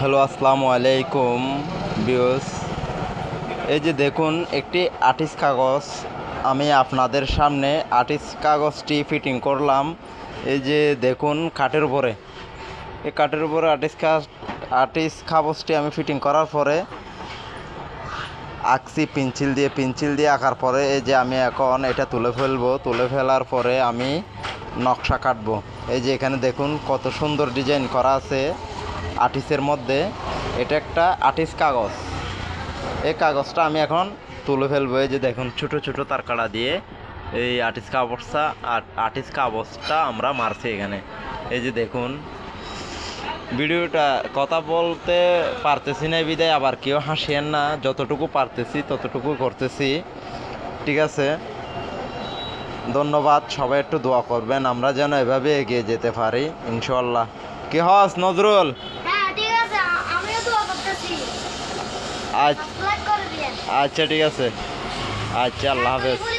Hello, আসসালামু আলাইকুম বিয়স এই যে দেখুন, একটি আর্টিস্ট কাগজ। আমি আপনাদের সামনে আর্টিস্ট কাগজটি ফিটিং করলাম। এই যে দেখুন, কাঠের উপরে। এই কাঠের উপরে আর্টিস্ট আর্টিস্ট কাগজটি আমি ফিটিং করার পরে আঁকছি পেন্সিল দিয়ে। পেন্সিল দিয়ে আঁকার পরে এই যে আমি এখন এটা তুলে ফেলব। তুলে ফেলার পরে আমি নকশা কাটবো। এই যে এখানে দেখুন, কত সুন্দর ডিজাইন করা আছে। আর্টিস্টের মধ্যে এটা একটা আর্টিস্ট কাগজ। এই কাগজটা আমি এখন তুলে ফেলব, এই যে দেখুন, ছোট ছোট তারকাড়া দিয়ে এই আর্টিস্ট কাগজটা আর্টিস্ট কাগজটা আমরা মারছি এখানে। এই যে দেখুন, ভিডিওটা কথা বলতে পারতেছি না বিদায়, আবার কেউ হাসিয়েন না, যতটুকু পারতেছি ততটুকু করতেছি। ঠিক আছে? ধন্যবাদ, সবাই একটু দোয়া করবেন, আমরা যেন এভাবে এগিয়ে যেতে পারি ইনশাল্লাহ কি হস, নজরুল? আচ্ছা ঠিক আছে আচ্ছা আল্লাহ হাফেজ পরিবার